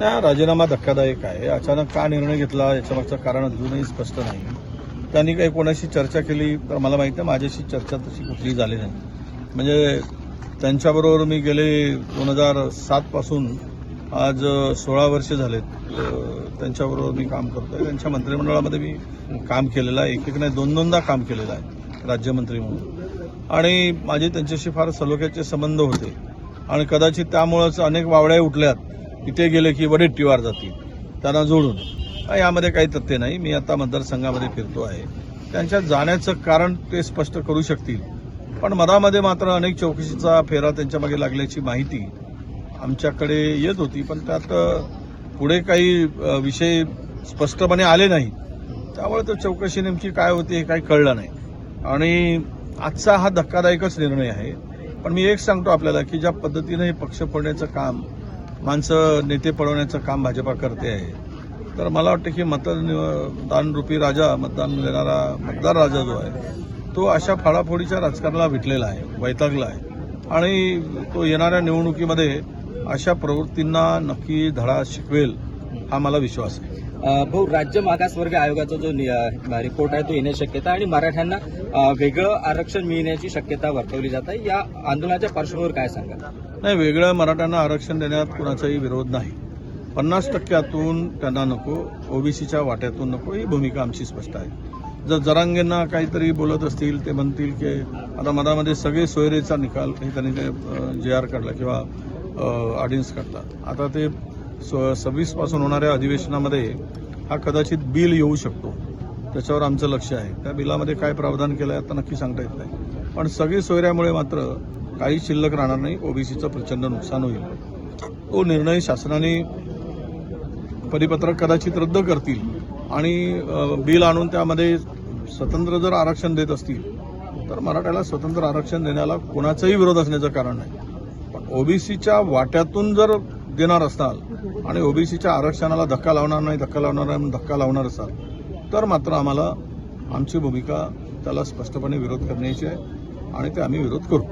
नाही राजीनामा धक्कादायक आहे. अचानक का निर्णय घेतला याच्यामागचं कारण अजूनही स्पष्ट नाही. त्यांनी काही कोणाशी चर्चा केली तर मला माहिती आहे माझ्याशी चर्चा तशी कुठली झाली नाही. म्हणजे त्यांच्याबरोबर मी गेले दोन हजार सातपासून आज सोळा वर्ष झालेत. त्यांच्याबरोबर मी काम करतो आहे त्यांच्या मंत्रिमंडळामध्ये मी काम केलेलं आहे. एक एक नाही दोन दोनदा काम केलेलं आहे राज्यमंत्री म्हणून. आणि माझे त्यांच्याशी फार सलोख्याचे संबंध होते. आणि कदाचित त्यामुळंच अनेक वावड्या उठल्यात. इथे गेले की वडेट्टीवार जातील त्यांना जोडून. यामध्ये काही तथ्य नाही. मी आता मतदारसंघामध्ये फिरतो आहे. त्यांच्या जाण्याचं कारण ते स्पष्ट करू शकतील. पण मधामध्ये मात्र अनेक चौकशीचा फेरा त्यांच्या मागे लागल्याची माहिती आमच्याकडे येत होती पण त्यात पुढे काही विषय स्पष्टपणे आले नाही त्यामुळे तो चौकशी नेमकी काय होती हे काही कळलं नाही. आणि आजचा हा धक्कादायकच निर्णय आहे. पण मी एक सांगतो आपल्याला की ज्या पद्धतीनं हे पक्ष फोडण्याचं काम माणसं नेते पळवण्याचं काम भाजपा करते आहे. तर मला वाटतं की मतदान रूपी राजा मतदान देणारा मतदार राजा जो आहे तो अशा फळाफोडीच्या राजकारणाला विटलेला आहे वैतागला आहे. आणि तो येणाऱ्या निवडणुकीमध्ये अशा प्रवृत्तींना नक्की धडा शिकवेल. हा मला विश्वास. आहे भाऊ राज्य मागासवर्ग आयोगाचा जो रिपोर्ट आहे तो येण्याची शक्यता आणि मराठ्यांना वेगळं आरक्षण मिळण्याची शक्यता वर्तवली जात आहे. या आंदोलनाच्या पार्श्वभूमीवर काय सांगा? नाही वेगळं मराठ्यांना आरक्षण देण्यात कुणाचाही विरोध नाही. पन्नास टक्क्यातून त्यांना नको ओबीसीच्या वाट्यातून नको ही भूमिका आमची स्पष्ट आहे. जर जरांगेंना काहीतरी बोलत असतील ते म्हणतील की आता मधामध्ये सगळे सोयरेचा निकाल हे त्यांनी ते जे आर काढला किंवा ऑडियन्स काढला. आता ते सव्वीसपासून होणाऱ्या अधिवेशनामध्ये हा कदाचित बिल येऊ शकतो. त्याच्यावर आमचं लक्ष आहे. त्या बिलामध्ये काय प्रावधान केलं आहे आता नक्की सांगता येत नाही. पण सगळी सोयऱ्यामुळे मात्र काही शिल्लक राहणार नाही. ओबीसीचं प्रचंड नुकसान होईल. तो निर्णय शासनाने परिपत्रक कदाचित रद्द करतील आणि बिल आणून त्यामध्ये स्वतंत्र जर आरक्षण देत असतील तर मराठ्याला स्वतंत्र आरक्षण देण्याला कोणाचाही विरोध असण्याचं कारण नाही. पण ओबीसीच्या वाट्यातून जर देणार असाल आणि ओबीसीच्या आरक्षणाला धक्का लावणार नाही धक्का लावणार नाही म्हणून धक्का लावणार असाल तर मात्र आम्हाला आमची भूमिका त्याला स्पष्टपणे विरोध करण्याची आहे आणि ते आम्ही विरोध करू.